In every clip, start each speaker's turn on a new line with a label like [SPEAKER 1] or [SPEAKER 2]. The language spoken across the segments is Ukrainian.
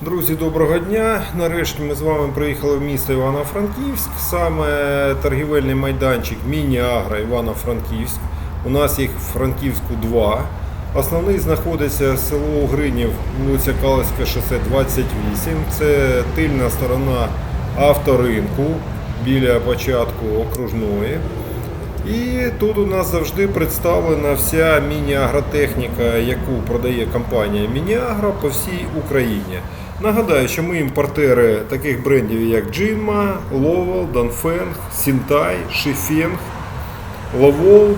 [SPEAKER 1] Друзі, доброго дня. Нарешті ми з вами приїхали в місто Івано-Франківськ. Саме торгівельний майданчик Міні-Агро Івано-Франківськ. У нас їх в Франківську два. Основний знаходиться село Угринів, вулиця Калицька, шосе 28. Це тильна сторона авторинку біля початку окружної. І тут у нас завжди представлена вся міні-агротехніка, яку продає компанія Міні-Агро по всій Україні. Нагадаю, що ми імпортери таких брендів, як Джинма, Ловел, Донфенг, Сінтай, Шифенг, Ловол,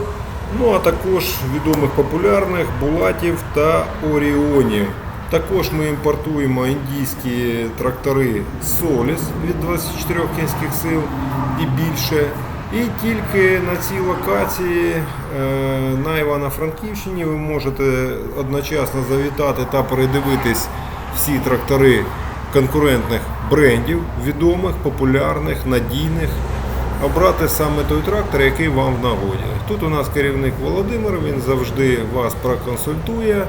[SPEAKER 1] ну а також відомих популярних Булатів та Оріонів. Також ми імпортуємо індійські трактори Соліс від 24 кінських сил і більше. І тільки на цій локації е, на Івано-Франківщині ви можете одночасно завітати та передивитись всі трактори конкурентних брендів, відомих, популярних, надійних. Обрати саме той трактор, який вам в нагоді. Тут у нас керівник Володимир, він завжди вас проконсультує,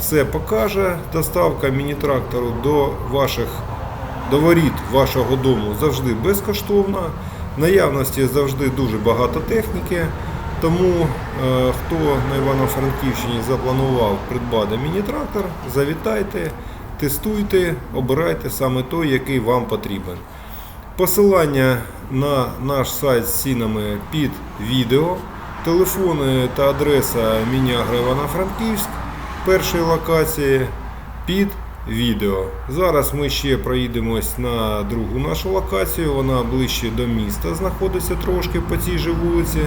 [SPEAKER 1] все покаже. Доставка міні-трактору до ваших до воріт вашого дому завжди безкоштовна. Наявності завжди дуже багато техніки. Тому е, хто на Івано-Франківщині запланував придбати міні-трактор, завітайте, тестуйте, обирайте саме той, який вам потрібен. Посилання на наш сайт з цінами під відео, телефони та адреса Міні-Агро Івано-Франківськ першої локації під відео. Зараз ми ще проїдемось на другу нашу локацію. Вона ближче до міста знаходиться трошки по цій же вулиці,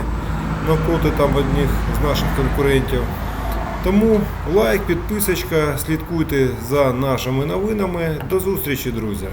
[SPEAKER 1] навпроти там одних з наших конкурентів. Тому лайк, підписочка, слідкуйте за нашими новинами. До зустрічі, друзі!